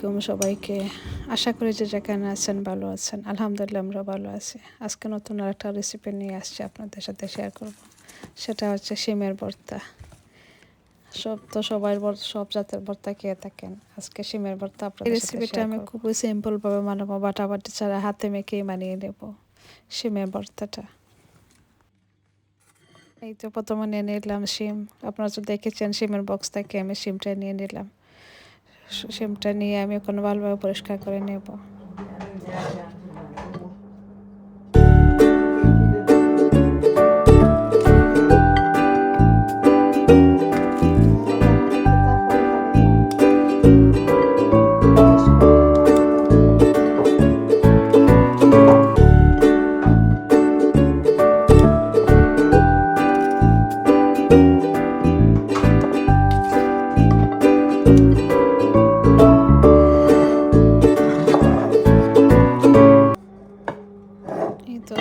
আলাইকুম সবাইকে। আশা করি যে যেখানে আছেন ভালো আছেন। আলহামদুলিল্লাহ আমরা ভালো আছি। আজকে নতুন আরেকটা রেসিপি নিয়ে আসছি আপনাদের সাথে শেয়ার করব। সেটা হচ্ছে শিমের ভর্তা। সব তো সবাই সব জাতের ভর্তা খেয়ে থাকেন। আজকে শিমের ভর্তা আপনাদের রেসিপিটা আমি খুবই সিম্পলভাবে বানাবো বাটাবাটি ছাড়া হাতে মেখেই বানিয়ে নেব শিমের ভর্তাটা। এই তো প্রথমে নিয়ে নিলাম শিম। আপনারা তো দেখেছেন শিমের বক্স থেকে আমি শিমটা নিয়ে নিলাম। শিমটা নিয়ে আমি এখন ভালোভাবে পরিষ্কার করে নেব।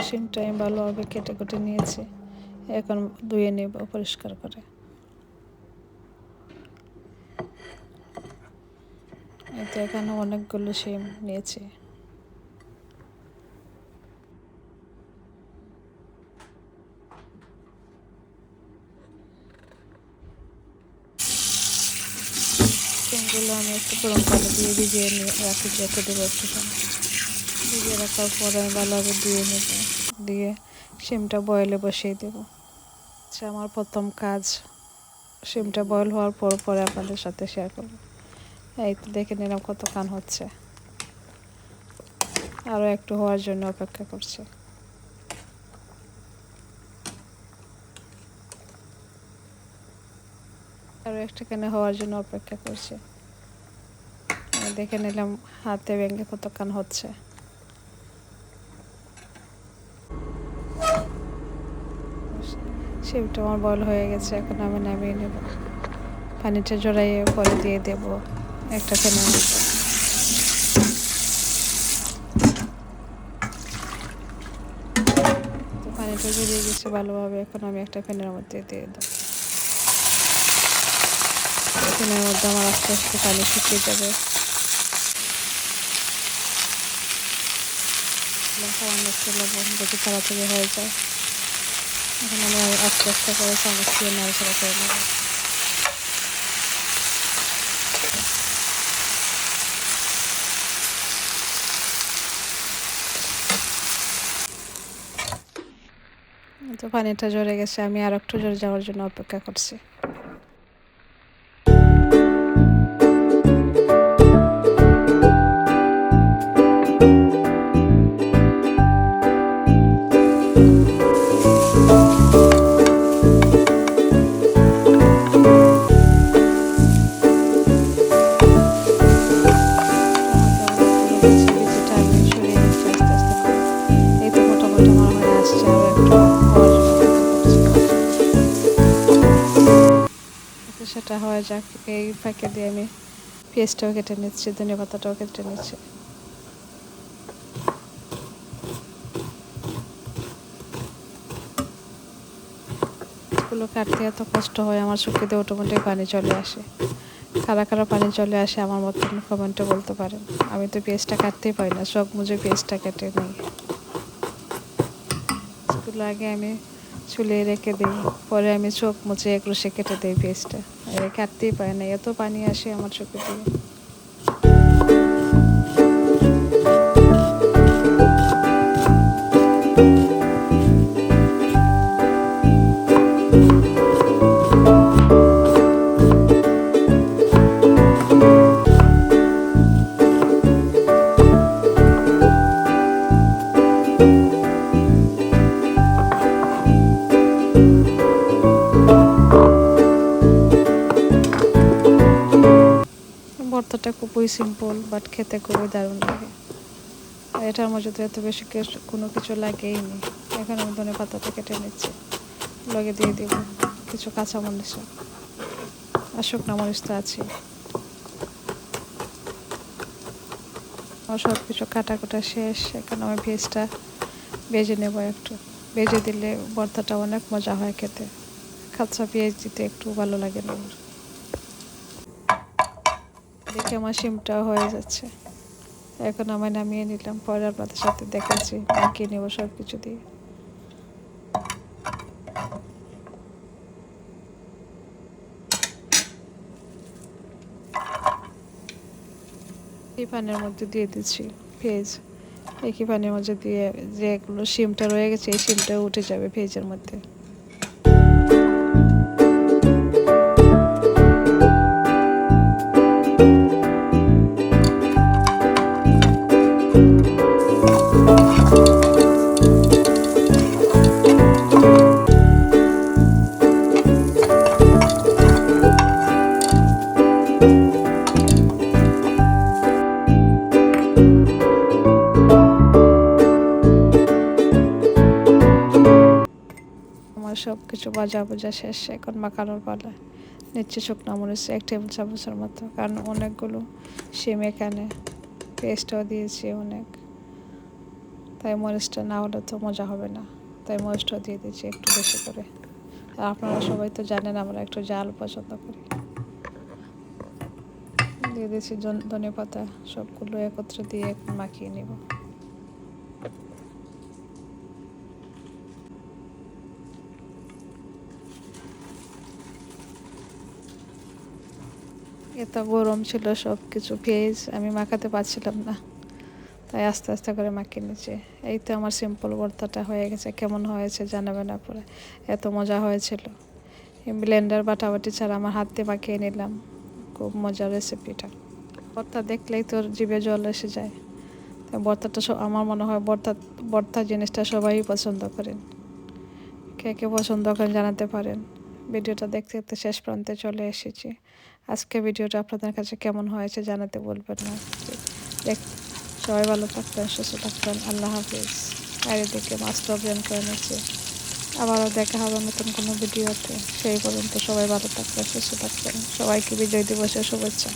শিমটা আমি ভালোভাবে কেটে কুটে নিয়েছি, এখন ধুয়ে নেব পরিষ্কার করে। এই তো এখানে অনেকগুলো শিম নিয়েছি। শিমগুলো আমি একটু গরম পানি দিয়ে ভিজিয়ে নিয়ে রাখি, রেখে দেবো একটু সময় ভিজিয়ে রাখার পরে আমি ভালোভাবে ধুয়ে নেব। দিয়ে শিমটা বয়েলে বসিয়ে দেব। আচ্ছা আমার প্রথম কাজ শিমটা বয়েল হওয়ার পর পরে আপনাদের সাথে শেয়ার করব। এই তো দেখে নিলাম কত কান হচ্ছে। আরও একটু হওয়ার জন্য অপেক্ষা করছে। আরও একটা কানে হওয়ার জন্য অপেক্ষা করছে। দেখে নিলাম হাতে ভেঙে কত কান হচ্ছে। শিমটা আমার বল হয়ে গেছে, এখন আমি নামিয়ে নেব। পানিটা জড়াইয়ে পরে দিয়ে দেব, একটা মতো তো পানিটা জড়িয়ে গেছে ভালোভাবে, এখন আমি একটা ফেনের মধ্যে দিয়ে দেবো। ফেনের মধ্যে আমার আস্তে আস্তে পানি শুকিয়ে যাবে। সামান্য একটু যদি তাড়াতাড়ি হয়ে যায়। এখন আমি আস্তে আস্তে করে চামচ দিয়ে নাড়াচাড়া করে নেব। তো পানিটা ঝরে গেছে, আমি আর একটু ঝরে যাওয়ার জন্য অপেক্ষা করছি। সেটা হয়ে যাক, এই ফাঁকে দিয়ে আমি পেঁয়াজটাও কেটে নিচ্ছি, ধনে পাতাটাও কেটে নিচ্ছি। এগুলো কাটতে এত কষ্ট হয়, আমার চোখেতে অটোমেটিক পানি চলে আসে। কারা খারা পানি চলে আসে আমার মতন কমেন্টে বলতে পারেন। আমি তো পেঁয়াজটা কাটতেই পারি না চোখ মুজে পেঁয়াজটা কেটে নিই। আগে আমি চুলে রেখে দিই। পরে আমি চোখ মুছে এক রসে কেটে দিই ফেসটা কাটতেই পারে না, এত পানি আসে আমার চোখে দিয়ে ভর্তাটা খুবই সিম্পল বাট খেতে খুবই দারুণ লাগে। আর এটার মধ্যে তো এত বেশি কোনো কিছু লাগেই নি। এখন আমি ধনে পাতাটা কেটে নিচ্ছি। লগে দিয়ে দিব কিছু কাঁচা মরিচ আর শুকনো মরিচ তো আছে আমার সব কিছু কাটা কুটা শেষ। এখন আমি ভেজটা ভেজে নেব একটু। ভেজে দিলে ভর্তাটা অনেক মজা হয় খেতে। কাঁচা পেঁয়াজ দিতে একটু ভালো লাগে না আমার। দেখে আমার সিমটা হয়ে যাচ্ছে। এখন আমি নামিয়ে নিলাম, পরে আপনাদের সাথে দেখাচ্ছি মাখিয়ে নেব সব কিছু দিয়ে পানের মধ্যে দিয়ে দিচ্ছি, ভেজ। একই পানির মধ্যে দিয়ে যেগুলো শিমটা রয়ে গেছে, এই সিমটা উঠে যাবে ভেজের মধ্যে। কিছু ভাজা ভাজা শেষ, এখন মাখানোর পালা নিচ্ছে শুকনো মরিচ, এক টেবিল চামচের মতো, কারণ অনেকগুলো শিম এখানে। পেস্টও দিয়েছি অনেক। তাই মরিচটা না হলে তো মজা হবে না। তাই মরিচটাও দিয়ে দিয়েছি একটু বেশি করে। আর আপনারা সবাই তো জানেন আমরা একটু জাল পছন্দ করি। দিয়ে দিয়েছি ধনে পাতা, সবগুলো একত্রে দিয়ে এখন মাখিয়ে নিব। এত গরম ছিল সব কিছু ভেজ, আমি মাখাতে পারছিলাম না। তাই আস্তে আস্তে করে মাখিয়ে নিচ্ছি। এই তো আমার সিম্পল ভর্তাটা হয়ে গেছে। কেমন হয়েছে জানাবে না পরে এত মজা হয়েছিল। ব্লেন্ডার বাটাবাটি ছাড়া আমার হাত মাখিয়ে নিলাম। খুব মজার রেসিপিটা ভর্তা দেখলেই তোর জিভে জল এসে যায়। তাই ভর্তাটা আমার মনে হয় ভর্তা ভর্তা জিনিসটা সবাই পছন্দ করেন। কে কে পছন্দ করেন জানাতে পারেন। ভিডিওটা দেখতে দেখতে শেষ প্রান্তে চলে এসেছি। আজকে ভিডিওটা আপনাদের কাছে কেমন হয়েছে জানাতে বলবেন না। দেখ, সবাই ভালো থাকবেন, সুস্থ থাকবেন, আল্লাহ হাফিজ। আর এদিকে মাস্টার অভিযান করে নিচ্ছে। আবারও দেখা হবে নতুন কোনো ভিডিওতে। সেই পর্যন্ত সবাই ভালো থাকবেন, সুস্থ থাকবেন। সবাইকে বিজয় দিবসের শুভেচ্ছা।